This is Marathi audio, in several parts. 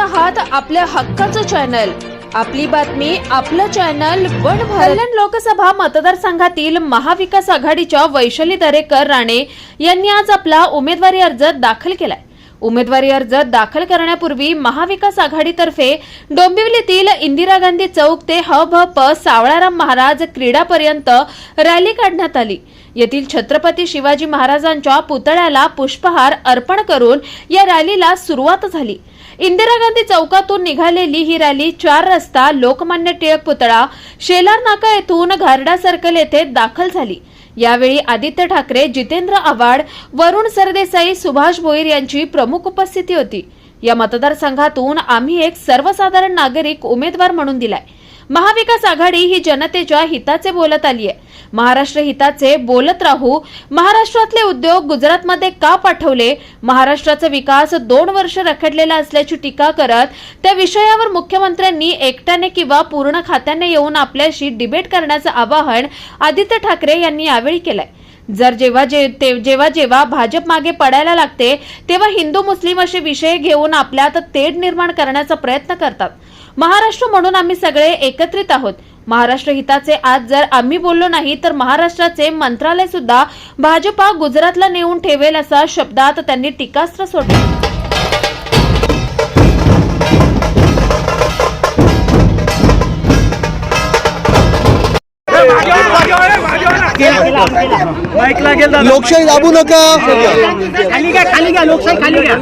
आहात आपल्या हक्काचं चॅनल. आपली बातमी आपलं चॅनल वन कल्याण लोकसभा मतदारसंघातील महाविकास आघाडीच्या वैशाली दरेकर राणे यांनी आज आपला उमेदवारी अर्ज दाखल केलाय. उमेदवारी अर्ज दाखल करण्यापूर्वी महाविकास आघाडीतर्फे डोंबिवलीतील इंदिरा गांधी चौक ते ह भ प सावळाराम महाराज क्रीडापर्यंत रॅली काढण्यात आली. येथील छत्रपती शिवाजी महाराजांच्या पुतळ्याला पुष्पहार अर्पण करून या रॅलीला सुरुवात झाली. इंदिरा गांधी चौकातून निघालेली ही रॅली चार रस्ता लोकमान्य टिळक पुतळा शेलार नाका येथून घारडा सर्कल येथे दाखल झाली. यावेळी आदित्य ठाकरे जितेंद्र आव्हाड वरुण सरदेसाई सुभाष भोईर यांची प्रमुख उपस्थिती होती. या मतदारसंघातून आम्ही एक सर्वसाधारण नागरिक उमेदवार म्हणून दिलाय. महाविकास आघाडी ही जनतेच्या हिताचे बोलत आली आहे. महाराष्ट्र हिताचे बोलत राहू महाराष्ट्रातले उद्योग गुजरातमध्ये का पाठवले? महाराष्ट्राचा विकास दोन वर्ष रखडलेला असल्याची टीका करत त्या विषयावर मुख्यमंत्र्यांनी एकट्याने किंवा पूर्ण खात्याने येऊन आपल्याशी डिबेट करण्याचं आवाहन आदित्य ठाकरे यांनी यावेळी केलंय. जर जेव्हा जे ते- जेव्हा जेव्हा भाजप मागे पडायला लागते तेव्हा हिंदू मुस्लिम असे विषय घेऊन आपल्यात तेढ निर्माण करण्याचा प्रयत्न करतात. महाराष्ट्र म्हणून आम्ही सगळे एकत्रित आहोत. महाराष्ट्र हिताचे आज जर आम्ही बोललो नाही तर महाराष्ट्राचे मंत्रालय सुद्धा भाजपा गुजरातला नेऊन ठेवेल असा शब्दात त्यांनी टीकास्त्र सोडले. लोकशाही दाबू नका. खाली घ्या खाली घ्या लोकशाही खाली घ्या.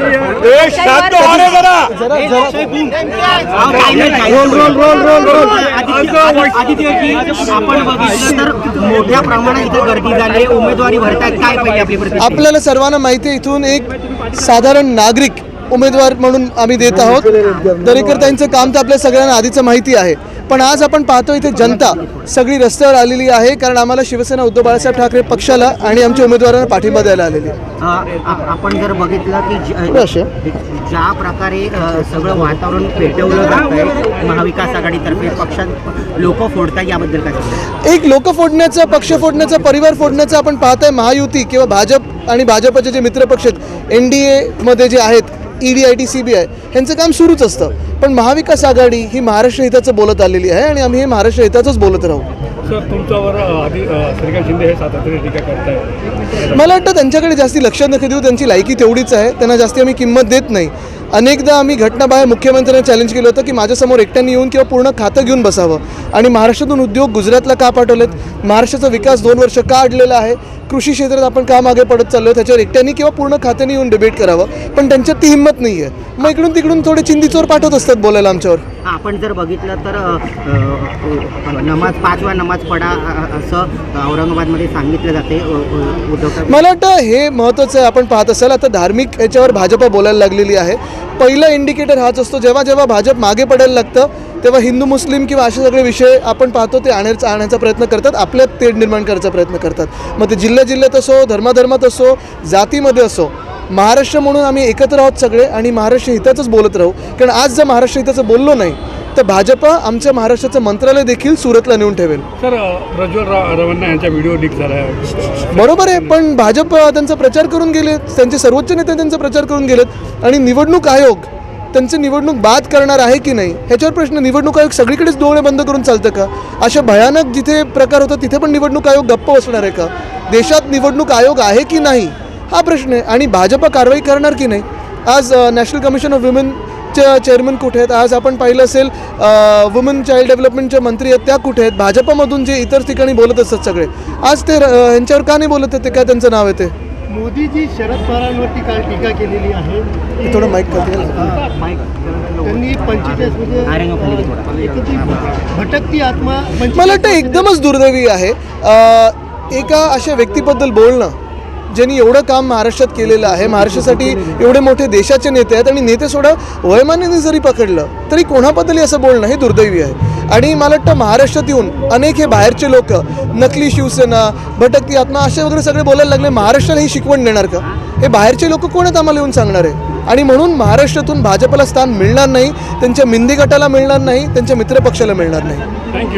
Roll roll roll roll roll. आदित्यजी आपण बघितलं तर मोठ्या प्रमाणात इथे गर्दी झाली. उमेदवारी भरतायत. काय पाहिजे आपली आपल्याला सर्वांना माहिती आहे इथून एक साधारण नागरिक उमेदवार म्हणून आम्ही देत आहोत. दरेकर त्यांचं काम तर आपल्या सगळ्यांना आधीचं माहिती आहे. पण आज आपण पाहतो इथे जनता सगळी रस्त्यावर आलेली आहे कारण आम्हाला शिवसेना उद्धव बाळासाहेब ठाकरे पक्षाला आणि आमच्या उमेदवारांना पाठिंबा द्यायला आलेली आपण जर बघितलं की? ज्या प्रकारे सगळं वातावरण पेटवलं जात आहे महाविकास आघाडीतर्फे पक्षात लोक फोडतात याबद्दल काय? एक लोक फोडण्याचा पक्ष फोडण्याचा परिवार फोडण्याचा आपण पाहताय महायुती किंवा भाजप आणि भाजपचे जे मित्रपक्ष आहेत एन डी एमध्ये जे आहेत E ED I T C B I ह्यांचं काम सुरूच असतं पण महाविकास आघाडी ही महाराष्ट्र हिताचं बोलत आलेली आहे आणि आम्ही हे महाराष्ट्र हिताचंच बोलत राहू. सर तुमच्यावर आधी श्रीकांत शिंदे हे सातत्याने टीका करताय मला वाटतं त्यांच्याकडे जास्ती लक्ष नका देऊ त्यांची लायकी तेवढीच आहे त्यांना जास्ती आम्ही किंमत देत नाही. अनेकदा आम्ही घटनाबाहेर मुख्यमंत्र्यांना चॅलेंज केलं होतं की माझ्यासमोर एकट्याने येऊन किंवा पूर्ण खातं घेऊन बसावं. आणि महाराष्ट्रातून उद्योग गुजरातला का पाठवलेत? महाराष्ट्राचा विकास दोन वर्ष का अडलेला आहे? कृषी क्षेत्रात आपण का मागे पडत चाललो त्याच्यावर एकट्याने किंवा पूर्ण खात्याने येऊन डिबेट करावं पण त्यांच्यात ती हिंमत नाही आहे मग इकडून तिकडून थोडे चिंदीचोर पाठवत असतात बोलायला आमच्यावर. आपण जर बघितलं तर अ, नमाज पाच वेळा नमाज पडा अ, असं औरंगाबादमध्ये सांगितलं जाते अ, अ, उद्धव ठाकरे. मला वाटतं हे महत्त्वाचं आहे. आपण पाहत असाल आता धार्मिक याच्यावर भाजपा बोलायला लागलेली आहे. पहिला इंडिकेटर हाच असतो जेव्हा जेव्हा भाजप मागे पडायला लागतं तेव्हा हिंदू मुस्लिम किंवा असे सगळे विषय आपण पाहतो ते आणण्याचा आणण्याचा प्रयत्न करतात आपल्यात तेढ निर्माण करायचा प्रयत्न करतात. मग ते जिल्ह्या जिल्ह्यात असो धर्माधर्मात असो जातीमध्ये असो महाराष्ट्र म्हणून आम्ही एकत्र आहोत सगळे आणि महाराष्ट्र हिताचंच बोलत राहू. कारण आज जर महाराष्ट्र हिताचं बोललो नाही तर भाजपा आमच्या महाराष्ट्राचं मंत्रालय देखील सुरतला नेऊन ठेवेल. सर प्रज्वल रा- रवण्णा यांचा व्हिडिओ लीक झाला आहे बरोबर आहे पण भाजप त्यांचा प्रचार करून गेलेत त्यांचे सर्वोच्च नेते त्यांचा प्रचार करून गेलेत आणि निवडणूक आयोग त्यांचे निवडणूक बाद करणार आहे की नाही? ह्याच्यावर प्रश्न निवडणूक आयोग सगळीकडेच डोळे बंद करून चालतं का? अशा भयानक जिथे प्रकार होतात तिथे पण निवडणूक आयोग गप्प बसणार आहे का? देशात निवडणूक आयोग आहे की नाही? हा प्रश्न आहे. आणि भाजपा कारवाई करणार की नाही? आज नॅशनल कमिशन ऑफ वुमेनच्या चेअरमन कुठे आहेत? आज आपण पाहिलं असेल वुमन चाइल्ड डेव्हलपमेंटच्या मंत्री आहेत त्या कुठे आहेत? भाजपामधून जे इतर ठिकाणी बोलत असतात सगळे. आज ते ह्यांच्यावर का नाही बोलत आहेत? ते काय त्यांचं नाव आहे ते? मोदीजी शरद पवारांवरती काल टीका केलेली आहे. थोडं माईक त्यांनी पंचेचाळीस म्हणजे भटकती आत्मा मला वाटतं एकदमच दुर्दैवी आहे. अ, एका अशा व्यक्तीबद्दल बोलणं ज्यांनी एवढं काम महाराष्ट्रात केलेलं आहे महाराष्ट्रासाठी एवढे मोठे देशाचे नेते आहेत आणि नेते सोडा वयमान्याने जरी पकडलं तरी कोणाबद्दलही असं बोलणं हे दुर्दैवी आहे. आणि मला वाटतं महाराष्ट्रात येऊन अनेक हे बाहेरचे लोक नकली शिवसेना भटकती आत्मा असे वगैरे सगळे बोलायला लागले महाराष्ट्राला ही शिकवण देणार का? हे बाहेरचे लोक कोण आहेत आम्हाला येऊन सांगणार आहे? आणि म्हणून महाराष्ट्रातून भाजपला स्थान मिळणार नाही त्यांच्या मिंदी गटाला मिळणार नाही त्यांच्या मित्रपक्षाला मिळणार नाही. थँक्यू